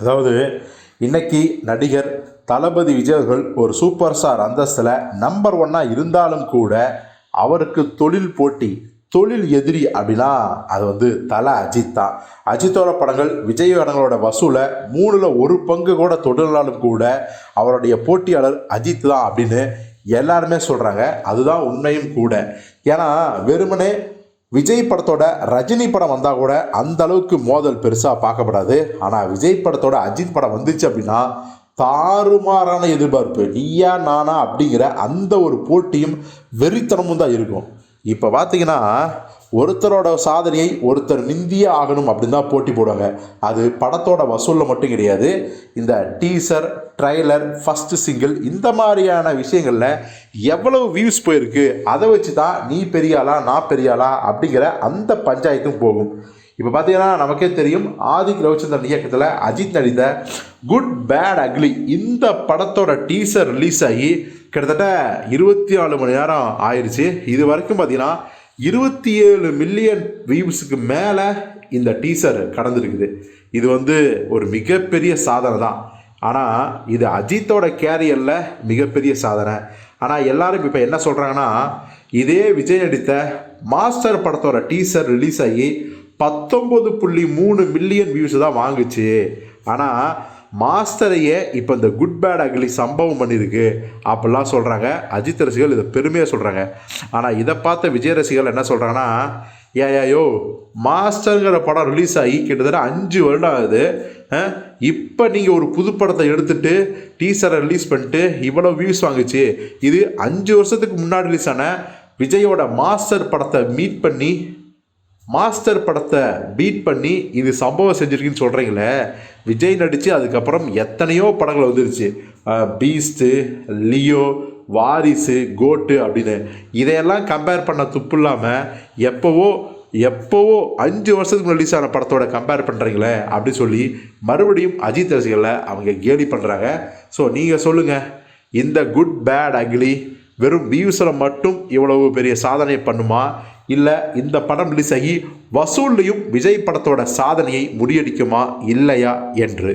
அதாவது இன்னைக்கு நடிகர் தளபதி விஜய் அவர்கள் ஒரு சூப்பர் ஸ்டார் அந்தஸ்தில் நம்பர் ஒன்னாக இருந்தாலும் கூட அவருக்கு தொழில் போட்டி தொழில் எதிரி அப்படின்னா அது வந்து தலை அஜித் தான். அஜித்தோட படங்கள் விஜய் படங்களோட வசூலை மூணில் ஒரு பங்கு கூட தொடர்னாலும் கூட அவருடைய போட்டியாளர் அஜித் தான் அப்படின்னு எல்லாருமே சொல்கிறாங்க அதுதான் உண்மையும் கூட. ஏன்னா வெறுமனே விஜய் படத்தோட ரஜினி படம் வந்தால் கூட அந்த அளவுக்கு மோதல் பெருசாக பார்க்கப்படாது. ஆனால் விஜய் படத்தோட அஜித் படம் வந்துச்சு அப்படின்னா தாறுமாறான எதிர்பார்ப்பு. நீயா நானா அப்படிங்கிற அந்த ஒரு போட்டியும் வெறித்தனமும் தான் இருக்கும். இப்போ பார்த்தீங்கன்னா ஒருத்தரோட சாதனையை ஒருத்தர் நிந்தியே ஆகணும் அப்படின்னு தான் போட்டி போடுவாங்க. அது படத்தோட வசூலில் மட்டும் கிடையாது. இந்த டீசர் ட்ரைலர் ஃபஸ்ட்டு சிங்கிள் இந்த மாதிரியான விஷயங்களில் எவ்வளவு வியூஸ் போயிருக்கு அதை வச்சு தான் நீ பெரியாளா நான் பெரியாளா அப்படிங்கிற அந்த பஞ்சாயத்தும் போகும். இப்போ பார்த்தீங்கன்னா நமக்கே தெரியும் ஆதிக் ரவிச்சந்திரன் இயக்கத்தில் அஜித் நடித்த குட் பேட் அக்லி இந்த படத்தோட டீசர் ரிலீஸ் ஆகி கிட்டத்தட்ட இருபத்தி நாலு மணி நேரம் ஆயிடுச்சு இது வரைக்கும் பார்த்தீங்கன்னா இருபத்தி ஏழு மில்லியன் வியூஸுக்கு மேலே இந்த டீசர் கடந்திருக்குது. இது வந்து ஒரு மிகப்பெரிய சாதனை தான். ஆனால் இது அஜித்தோட கேரியரில் மிகப்பெரிய சாதனை. ஆனால் எல்லாரும் இப்போ என்ன சொல்கிறாங்கன்னா இதே விஜய் நடித்த மாஸ்டர் படத்தோட டீசர் ரிலீஸ் ஆகி பத்தொம்பது புள்ளி மூணு மில்லியன் வியூஸ் தான் வாங்குச்சு. ஆனால் மாஸ்டரையே இப்போ இந்த குட் பேட் அக்லி சம்பவம் பண்ணியிருக்கு அப்படிலாம் சொல்கிறாங்க அஜித் ரசிகர்கள் இதை பெருமையாக சொல்கிறாங்க ஆனால் இதை பார்த்த விஜய் ரசிகர்கள் என்ன சொல்கிறாங்கன்னா ஏயாயோ மாஸ்டருங்கிற படம் ரிலீஸ் ஆகி கிட்டத்தட்ட அஞ்சு வருடம் ஆகுது. இப்போ நீங்கள் ஒரு புது படத்தை எடுத்துட்டு டீசரை ரிலீஸ் பண்ணிட்டு இவ்வளோ வியூஸ் வாங்குச்சு. இது அஞ்சு வருஷத்துக்கு முன்னாடி ரிலீஸ் ஆன விஜயோட மாஸ்டர் படத்தை மீட் பண்ணி மாஸ்டர் படத்தை பீட் பண்ணி இது சம்பவம் செஞ்சுருக்குன்னு சொல்கிறீங்களே விஜய் நடித்து அதுக்கப்புறம் எத்தனையோ படங்கள் வந்துருச்சு. பீஸ்ட்டு லியோ வாரிசு கோட்டு அப்படின்னு. இதையெல்லாம் கம்பேர் பண்ண துப்பு இல்லாமல் எப்போவோ எப்போவோ அஞ்சு வருஷத்துக்கு ரிலீஸ் ஆன படத்தோட கம்பேர் பண்ணுறீங்களே அப்படி சொல்லி மறுபடியும் அஜித் ரசிகர்களை அவங்க கேலி பண்ணுறாங்க ஸோ நீங்கள் சொல்லுங்கள் இந்த குட் பேட் அக்லி வெறும் வியூஸில் மட்டும் இவ்வளவு பெரிய சாதனை பண்ணுமா? இல்லை இந்த படம் ரிலீஸ் ஆகி வசூல்லையும் விஜய் படத்தோட சாதனையை முறியடிக்குமா? இல்லையா? என்று.